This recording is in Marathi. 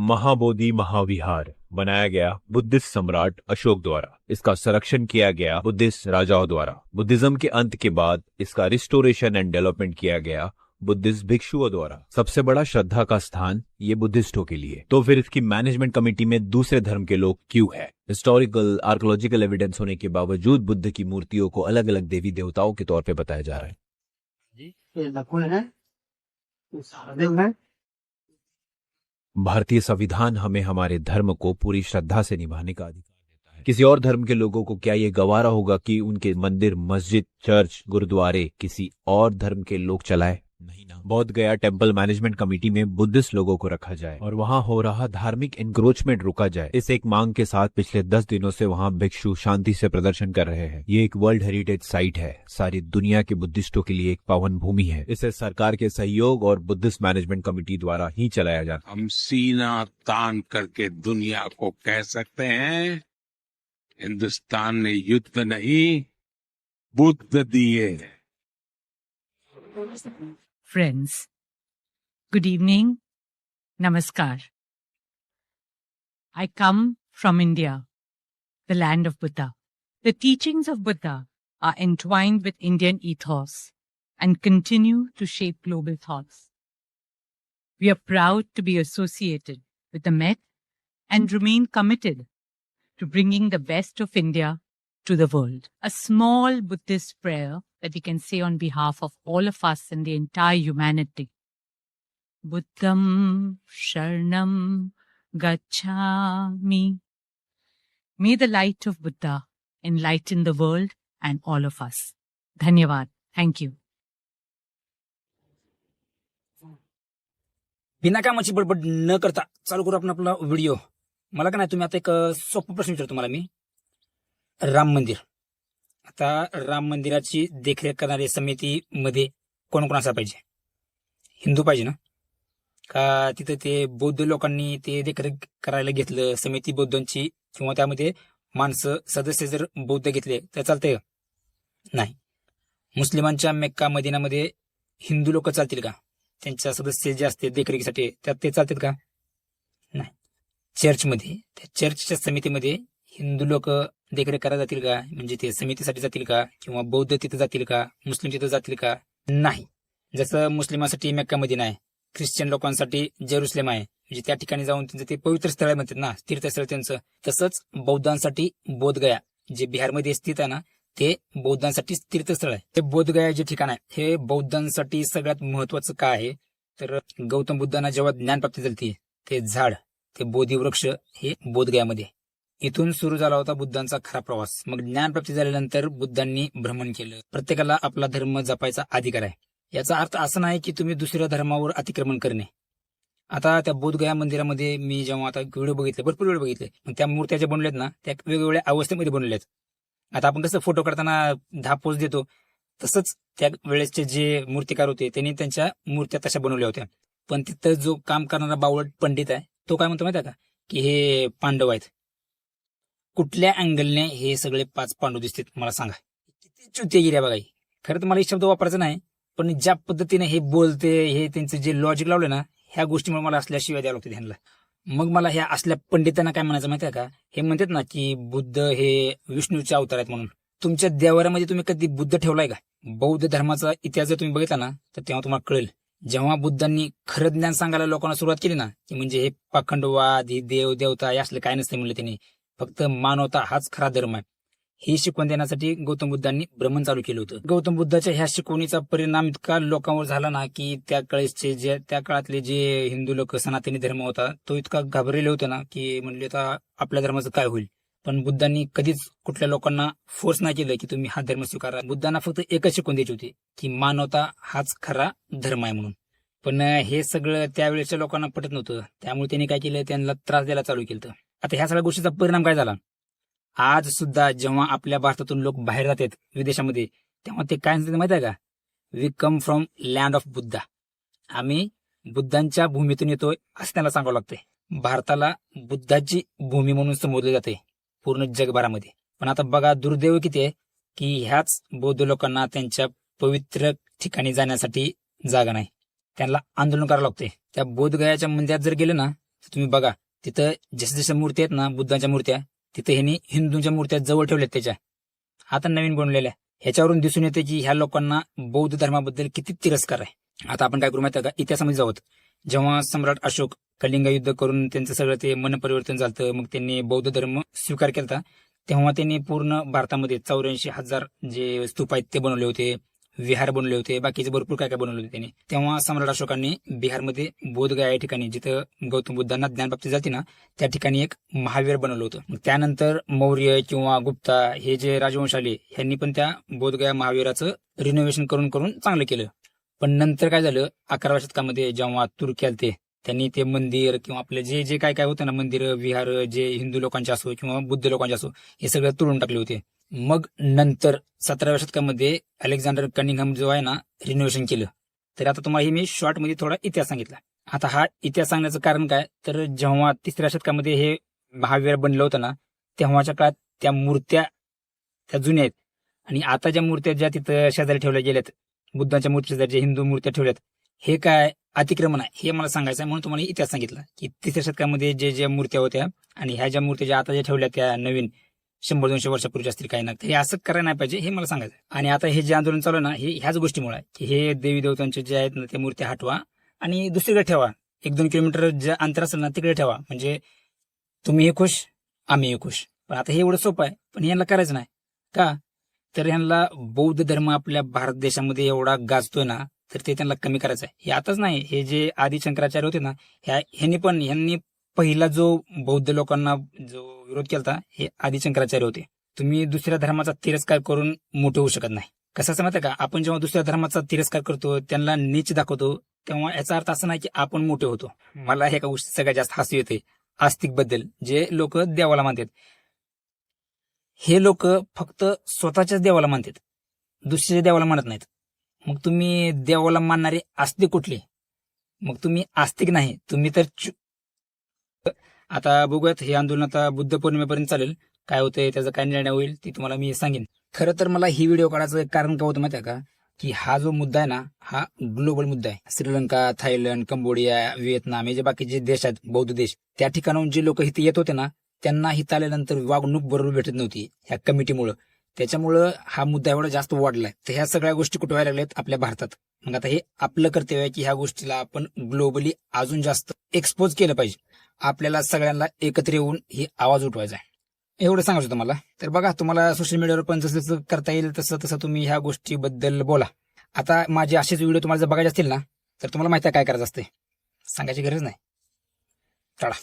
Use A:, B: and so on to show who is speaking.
A: महाबोधि महाविहार बनाया गया बुद्धिस्ट सम्राट अशोक द्वारा। इसका संरक्षण किया गया बुद्धिस्ट राजाओं द्वारा। बुद्धिज्म के अंत के बाद इसका रिस्टोरेशन एंड डेवलपमेंट किया गया बुद्धिस्ट भिक्षुओं द्वारा। सबसे बड़ा श्रद्धा का स्थान ये बुद्धिस्टों के लिए। तो फिर इसकी मैनेजमेंट कमेटी में दूसरे धर्म के लोग क्यों है? हिस्टोरिकल आर्कोलॉजिकल एविडेंस होने के बावजूद बुद्ध की मूर्तियों को अलग अलग देवी देवताओं के तौर पे बताया जा रहा है।
B: है, ये है।
A: भारतीय संविधान हमें हमारे धर्म को पूरी श्रद्धा से निभाने का अधिकार देता है। किसी और धर्म के लोगों को क्या ये गवारा होगा कि उनके मंदिर, मस्जिद, चर्च, गुरुद्वारे किसी और धर्म के लोग चलाए? Bodh Gaya temple management committee में बुद्धिस्ट लोगों को रखा जाए और वहाँ हो रहा धार्मिक इंक्रोचमेंट रुका जाए। इस एक मांग के साथ पिछले दस दिनों से वहाँ भिक्षु शांति से प्रदर्शन कर रहे हैं। ये एक वर्ल्ड हेरिटेज साइट है। सारी दुनिया के बुद्धिस्टों के लिए एक पावन भूमि है। इसे सरकार के सहयोग और बुद्धिस्ट मैनेजमेंट कमेटी द्वारा ही चलाया जाता
C: हम सीना तान करके दुनिया को कह सकते हैं हिंदुस्तान ने युद्ध नहीं बुद्ध दिए।
D: Friends. Good evening. Namaskar. I come from India, the land of Buddha. The teachings of Buddha are entwined with Indian ethos and continue to shape global thoughts. We are proud to be associated with the Met and remain committed to bringing the best of India to the world. A small Buddhist prayer that we can say on behalf of all of us and the entire humanity. Buddham Sharanam Gacchami. May the light of Buddha enlighten the world and all of us. Dhanyavad. Thank you.
E: बिनाकामाची बडबड न करता चालू करू आपण आपला व्हिडिओ मला का नाही तुम्ही आता एक अ, सोपा प्रश्न विचारतो तुम्हाला मी राम मंदिर. आता राम मंदिराची देखरेख करणारी समितीमध्ये कोण कोण असा पाहिजे? हिंदू पाहिजे ना? का तिथं ते बौद्ध लोकांनी ते देखरेख करायला घेतलं समिती बौद्धांची किंवा त्यामध्ये माणसं सदस्य जर बौद्ध घेतले तर चालतंय नाही. मुस्लिमांच्या मेक्का मदिनामध्ये हिंदू लोक चालतील का? त्यांच्या सदस्य जे असते देखरेखीसाठी त्यात ते चालतात का? नाही. चर्चमध्ये त्या चर्चच्या समितीमध्ये हिंदू लोक देखरेख करायला जातील का? म्हणजे ते समितीसाठी जातील का? किंवा बौद्ध तिथं जातील का? मुस्लिम तिथं जातील का? नाही. जसं मुस्लिमांसाठी मेक्कामध्ये नाही ख्रिश्चन लोकांसाठी जेरुसलेम आहे. म्हणजे त्या ठिकाणी जाऊन त्यांचं ते पवित्र स्थळ आहे म्हणतात ना तीर्थस्थळ त्यांचं. तसंच बौद्धांसाठी बोधगया जे बिहारमध्ये स्थित आहे ना ते बौद्धांसाठी तीर्थस्थळ आहे. ते बोधगया जे ठिकाण आहे हे बौद्धांसाठी सगळ्यात महत्वाचं काय आहे? तर गौतम बुद्धांना जेव्हा ज्ञानप्राप्ती झाली ते झाड ते बोधी वृक्ष हे बोधगयामध्ये. आहे. इथून सुरू झाला होता बुद्धांचा खरा प्रवास. मग ज्ञानप्राप्ती झाल्यानंतर बुद्धांनी भ्रमण केलं. प्रत्येकाला आपला धर्म जपायचा अधिकार आहे. याचा अर्थ असा नाही की तुम्ही दुसऱ्या धर्मावर अतिक्रमण करणे. आता त्या बोधगया मंदिरामध्ये मी जेव्हा आता व्हिडिओ बघितले भरपूर वेळ बघितले मग त्या मूर्त्या ज्या बनवल्यात ना त्या वेगवेगळ्या अवस्थेमध्ये बनवल्यात आता आपण कसं फोटो काढताना दहा पोज देतो तसंच त्या वेळेसचे जे मूर्तिकार होते त्यांनी त्यांच्या मूर्त्या तशा बनवल्या होत्या. पण तिथं जो काम करणारा बावळट पंडित आहे तो काय म्हणतो माहिती आहे का? की हे पांडव आहेत. कुठल्या अँगलने हे सगळे पाच पांडू दिसतात मला सांगा. किती चुतीगिरी बघा ही. खरं तर मला हे शब्द वापरायचा नाही पण ज्या पद्धतीने हे बोलते हे त्यांचं जे लॉजिक लावलं ना ह्या गोष्टीमुळे मला असल्या शिवाय द्यावं लागते त्यांना मग मला ह्या असल्या पंडितांना काय म्हणायचं माहिती आहे का? हे म्हणतात ना की बुद्ध हे विष्णूचे अवतार आहेत म्हणून. तुमच्या देवाऱ्यामध्ये तुम्ही कधी बुद्ध ठेवलाय का? बौद्ध धर्माचा इतिहास जर तुम्ही बघितला ना तर तेव्हा तुम्हाला कळेल. जेव्हा बुद्धांनी खरं ज्ञान सांगायला लोकांना सुरुवात केली ना की म्हणजे हे पाखंडवाद हे देव देवता हे असलं काय नसतं म्हणलं त्यांनी. फक्त मानवता हाच खरा धर्म आहे. हे शिकवण देण्यासाठी गौतम बुद्धांनी भ्रमण चालू केलं होतं. गौतम बुद्धाच्या ह्या शिकवणीचा परिणाम इतका लोकांवर झाला ना की त्या काळचे जे त्या काळातले जे हिंदू लोक सनातनी धर्म होता तो इतका घाबरलेले होते ना की म्हणले आता आपल्या धर्माचं काय होईल? पण बुद्धांनी कधीच कुठल्या लोकांना फोर्स नाही केलं की तुम्ही हा धर्म स्वीकारा. बुद्धांना फक्त एकच शिकवून द्यायची होती की मानवता हाच खरा धर्म आहे म्हणून. पण हे सगळं त्यावेळेच्या लोकांना पटत नव्हतं. त्यामुळे त्यांनी काय केलं? त्यांना त्रास द्यायला चालू केलं आता ह्या सगळ्या गोष्टीचा परिणाम काय झाला? आज सुद्धा जेव्हा आपल्या भारतातून लोक बाहेर जातात विदेशामध्ये तेव्हा ते काय म्हणतात माहिती आहे का? We come from land of Buddha आम्ही बुद्धांच्या भूमीतून येतोय असं त्यांना सांगावं लागतंय. भारताला बुद्धाची भूमी म्हणून संबोधले जाते पूर्ण जगभरामध्ये. पण आता बघा दुर्दैव किती आहे की ह्याच बौद्ध लोकांना त्यांच्या पवित्र ठिकाणी जाण्यासाठी जागा नाही. त्यांना आंदोलन करावं लागते त्या बोधगयाच्या मंदिरात जर गेलं ना तर तुम्ही बघा तिथं जसं जसं मूर्ती आहेत ना बुद्धांच्या मूर्त्या तिथं ह्यांनी हिंदूंच्या मूर्त्या जवळ ठेवल्यात त्याच्या. आता नवीन बनवलेल्या. ह्याच्यावरून दिसून येते की ह्या लोकांना बौद्ध धर्माबद्दल किती तिरस्कार आहे. आता आपण काय करू माहिती का? इतिहासामध्ये जाऊत जेव्हा सम्राट अशोक कलिंग युद्ध करून त्यांचं सगळं ते मन परिवर्तन झालं मग त्यांनी बौद्ध धर्म स्वीकार केला तेव्हा त्यांनी पूर्ण भारतामध्ये चौऱ्याऐंशी हजार जे स्तूप आहेत ते बनवले होते. विहार बनवले होते. बाकीचे भरपूर काय काय बनवले होते त्यांनी. तेव्हा सम्राट अशोकांनी बिहारमध्ये बोधगया या ठिकाणी जिथं गौतम बुद्धांना ज्ञानप्राप्ती जाते ना त्या ठिकाणी एक महावीर बनवलं होतं. मग त्यानंतर मौर्य किंवा गुप्ता हे जे राजवंश आले ह्यांनी पण त्या बोधगया महावीराचं रिनोव्हेशन करून करून चांगलं केलं. पण नंतर काय झालं अकराव्या शतकामध्ये जेव्हा तुर्की आले ते त्यांनी ते मंदिर किंवा आपले जे जे काय काय होतं ना मंदिर विहार जे हिंदू लोकांचे असो किंवा बुद्ध लोकांचे असो हे सगळं तोडून टाकले होते. मग नंतर सतराव्या शतकामध्ये अलेक्झांडर कनिंगम जो आहे ना रिनोव्हेशन केलं. तर आता तुम्हाला हे मी शॉर्टमध्ये थोडा इतिहास सांगितला. आता हा इतिहास सांगण्याचं कारण काय? तर जेव्हा तिसऱ्या शतकामध्ये हे महावीर बनलं होतं ना तेव्हाच्या काळात त्या मूर्त्या त्या जुन्या आहेत. आणि आता ज्या मूर्त्या ज्या तिथं शेजारी ठेवल्या गेल्यात बुद्धांच्या मूर्ती शेजारी ज्या हिंदू मूर्त्या ठेवल्यात हे काय अतिक्रमण आहे हे मला सांगायचं आहे म्हणून तुम्हाला इतिहास सांगितला. की तिसऱ्या शतकामध्ये जे ज्या मूर्त्या होत्या आणि ह्या ज्या मूर्त्या ज्या आता ज्या ठेवल्या त्या नवीन शंभर दोनशे वर्षापूर्वी असतील काही नाही हे असं करायला नाही पाहिजे हे मला सांगायचं आणि आता हे जे आंदोलन चालू आहे ना हे ह्याच गोष्टीमुळे आहे. की हे देवी देवतांचे जे आहेत ना ते मूर्ती हटवा आणि दुसरीकडे ठेवा. एक दोन किलोमीटर जे अंतर असेल ना तिकडे ठेवा. म्हणजे तुम्हीही खुश आम्हीही खुश. पण आता हे एवढं सोपं आहे पण यांना करायचं नाही. का? तर ह्यांना बौद्ध धर्म आपल्या भारत देशामध्ये एवढा गाजतोय ना तर ते त्यांना कमी करायचं आहे. हे आताच नाही हे जे आदी शंकराचार्य होते ना ह्या ह्यांनी पण ह्यांनी पहिला जो बौद्ध लोकांना जो विरोध केला हे आदी शंकराचार्य होते. तुम्ही दुसऱ्या धर्माचा तिरस्कार करून मोठे होऊ शकत नाही. कसं असं माहिती का? आपण जेव्हा दुसऱ्या धर्माचा तिरस्कार करतो त्यांना नीच दाखवतो तेव्हा याचा अर्थ असा नाही की आपण मोठे होतो. मला हे एका गोष्टी सगळ्यात जास्त हसू येते आस्तिकबद्दल जे लोक देवाला मानतात. हे लोक फक्त स्वतःच्याच देवाला मानतात. दुसऱ्या देवाला मानत नाहीत. मग तुम्ही देवाला मानणारे आस्तिक कुठले? मग तुम्ही आस्तिक नाही. तुम्ही तर आता बघूयात हे आंदोलन आता बुद्ध पौर्णिमेपर्यंत चालेल. काय होतंय त्याचा काय निर्णय होईल ते तुम्हाला मी सांगेन. खरं तर मला ही व्हिडिओ काढायचं कारण काय होतं माहिती आहे का? की हा जो मुद्दा आहे ना हा ग्लोबल मुद्दा आहे. श्रीलंका थायलंड कंबोडिया व्हिएतनाम हे जे बाकीचे देश आहेत बौद्ध देश त्या ठिकाणाहून जे लोक इथे येत होते ना त्यांना इथं आल्यानंतर वागणूक बरोबर भेटत नव्हती ह्या कमिटीमुळं. त्याच्यामुळं हा मुद्दा एवढा जास्त वाढलाय. तर ह्या सगळ्या गोष्टी कुठे व्हायला लागल्यात? आपल्या भारतात. मग आता हे आपलं कर्तव्य आहे की ह्या गोष्टीला आपण ग्लोबली अजून जास्त एक्सपोज केलं पाहिजे. आपल्याला सगळ्यांना एकत्र येऊन ही आवाज उठवायचा आहे. एवढं सांगायचं होतं मला. तर बघा तुम्हाला सोशल मीडियावर पण जसं जसं करता येईल तसं तसं तुम्ही ह्या गोष्टीबद्दल बोला. आता माझे असेच व्हिडिओ तुम्हाला जर बघायचे असतील ना तर तुम्हाला माहिती आहे काय करायचं असते सांगायची गरज नाही. चला